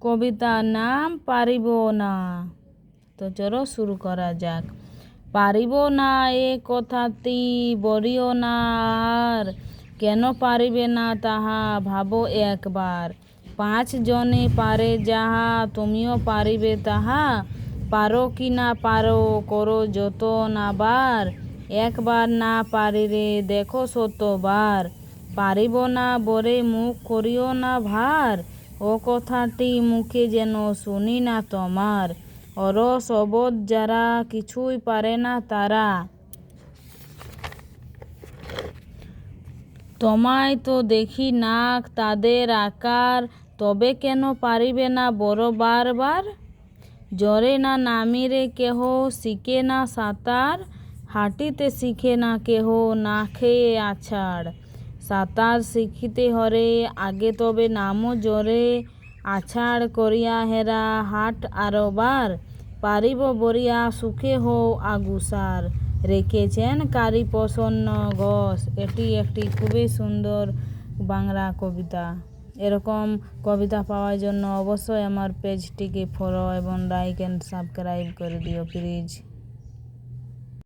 কবিতার নাম পারিব না। তো চলো শুরু করা যাক। পারিব না এ কথাটি, বলিও না আর। কেন পারিবে না তাহা, ভাবো একবার। পাঁচ জনে পারে যাহা, তুমিও পারিবে তাহা। পারো কি না পারো, করো যত নাবার একবার না পারিলে দেখো শতবার পারিব না বরে মুখ করিও না ভার। ও কথাটি মুখে যেন শুনি না তোমার। অরস অবোধ যারা কিছুই পারে না তারা। তোমায় তো দেখি নাক, তাদের আকার, তবে কেন পারিবে না বড় বারবার? জ্বরে না নামিরে কেহ, শিখে না সাঁতার, হাঁটিতে শিখে না কেহ, না খেয়ে আছাড়। সাঁতার শিখিতে হরে, আগে তবে নামো জ্বরে আছাড় করিয়া হেরা, হাট আরবার। পারিব বরিয়া, সুখে হও আগুসার। রেখেছেন কারি প্রসন্ন ঘোষ এটি একটি খুবই সুন্দর বাংলা কবিতা। এরকম কবিতা পাওয়ার জন্য অবশ্যই আমার পেজটিকে ফলো এবং লাইক অ্যান্ড সাবস্ক্রাইব করে দিও প্লিজ